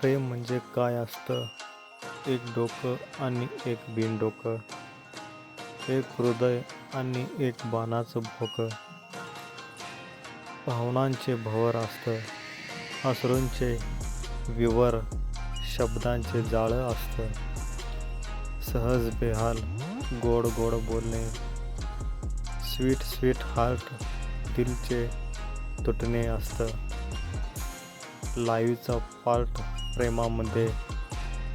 प्रेम म्हणजे काय असतं? एक डोकं आणि एक बिनडोकं. एक हृदय आणि एक बाणाचं भोकं. भावनांचे भवर असतं. अश्रूंचे विवर शब्दांचे जाळं असतं. सहज बेहाल गोड गोड बोलणे. स्वीट स्वीट हार्ट दिलचे तुटणे असतं. लाईव्हचा पार्ट प्रेमामध्ये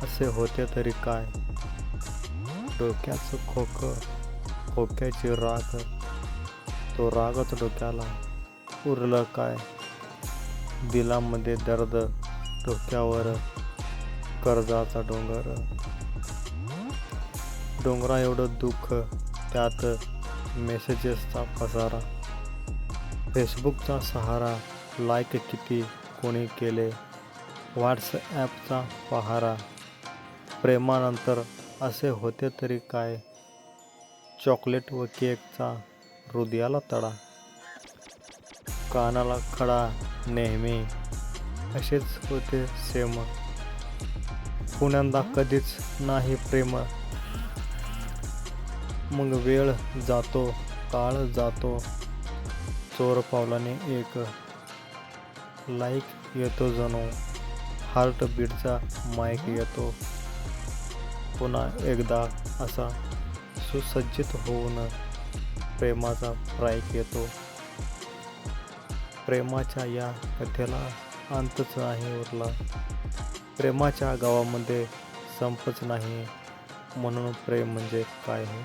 असे होते तरी काय? डोक्याचं खोकं खोक्याची राग तो रागच डोक्याला उरलं काय? दिलामध्ये दर्द डोक्यावर कर्जाचा डोंगर. डोंगरा एवढं दुःख त्यात मेसेजेसचा पसारा. फेसबुकचा सहारा लाईक किती कोणी केले? व्हॉट्सॲपचा पहारा. प्रेमानंतर असे होते तरी काय? चॉकलेट व केकचा हृदयाला तडा. कानाला खडा नेहमी. असेच होते सेम. पुण्यांदा कधीच नाही प्रेम. मग वेळ जातो काळ जातो. चोर पावलाने एक. लाईक येतो जणू. हार्ट बीटचा माईक येतो. पुन्हा एकदा असा सुसज्जित होऊन प्रेमाचा प्राईक येतो. प्रेमाच्या या कथेला अंतच नाही उरला. प्रेमाच्या गावामध्ये संपच नाही. म्हणून प्रेम म्हणजे काय हे?